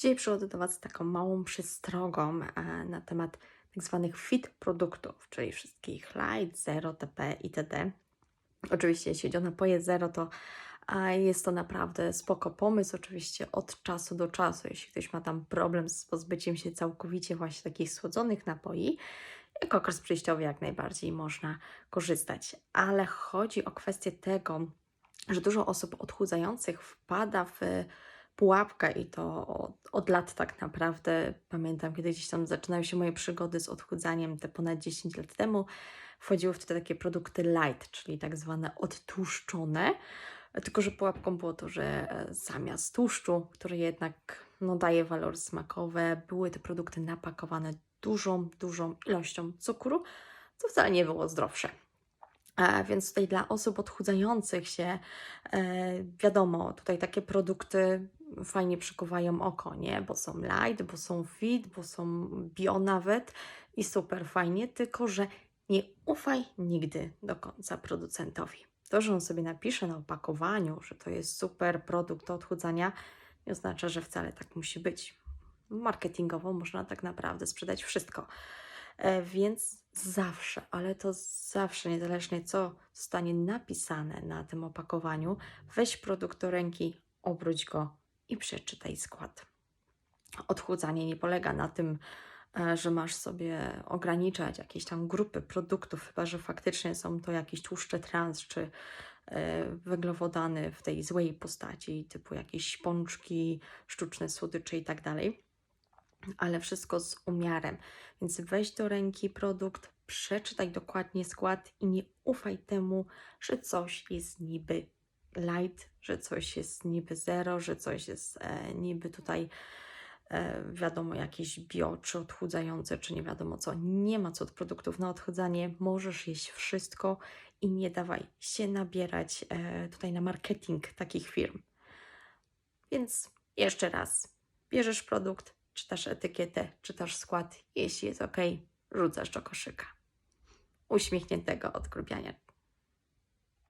Dzisiaj przychodzę do Was z taką małą przestrogą e, na temat tak zwanych fit produktów, czyli wszystkich light, zero, TP itd. Oczywiście, jeśli chodzi o napoje zero, to a jest to naprawdę spoko pomysł, oczywiście od czasu do czasu, jeśli ktoś ma tam problem z pozbyciem się całkowicie właśnie takich słodzonych napoi, jako okres przejściowy jak najbardziej można korzystać. Ale chodzi o kwestię tego, że dużo osób odchudzających wpada w pułapkę i to od, od lat tak naprawdę. Pamiętam, kiedy gdzieś tam zaczynały się moje przygody z odchudzaniem te ponad 10 lat temu. Wchodziły wtedy takie produkty light, czyli tak zwane odtłuszczone. Tylko, że pułapką było to, że e, zamiast tłuszczu, który jednak no, daje walor smakowy, były te produkty napakowane dużą, dużą ilością cukru, co wcale nie było zdrowsze. E, więc tutaj dla osób odchudzających się, e, wiadomo, tutaj takie produkty fajnie przykuwają oko, nie? Bo są light, bo są fit, bo są bio nawet i super fajnie, tylko że nie ufaj nigdy do końca producentowi. To, że on sobie napisze na opakowaniu, że to jest super produkt do odchudzania, nie oznacza, że wcale tak musi być. Marketingowo można tak naprawdę sprzedać wszystko. E, więc zawsze, ale to zawsze, niezależnie co zostanie napisane na tym opakowaniu, weź produkt do ręki, obróć go i przeczytaj skład. Odchudzanie nie polega na tym, e, że masz sobie ograniczać jakieś tam grupy produktów, chyba że faktycznie są to jakieś tłuszcze trans czy e, węglowodany w tej złej postaci, typu jakieś pączki, sztuczne słodycze i tak dalej ale wszystko z umiarem. Więc weź do ręki produkt, przeczytaj dokładnie skład i nie ufaj temu, że coś jest niby light, że coś jest niby zero, że coś jest e, niby tutaj e, wiadomo jakieś bio, czy odchudzające, czy nie wiadomo co. Nie ma co od produktów na odchudzanie, możesz jeść wszystko i nie dawaj się nabierać e, tutaj na marketing takich firm. Więc jeszcze raz, bierzesz produkt, czytasz etykietę, czytasz skład, jeśli jest ok, rzucasz do koszyka. Uśmiechniętego odgrubiania.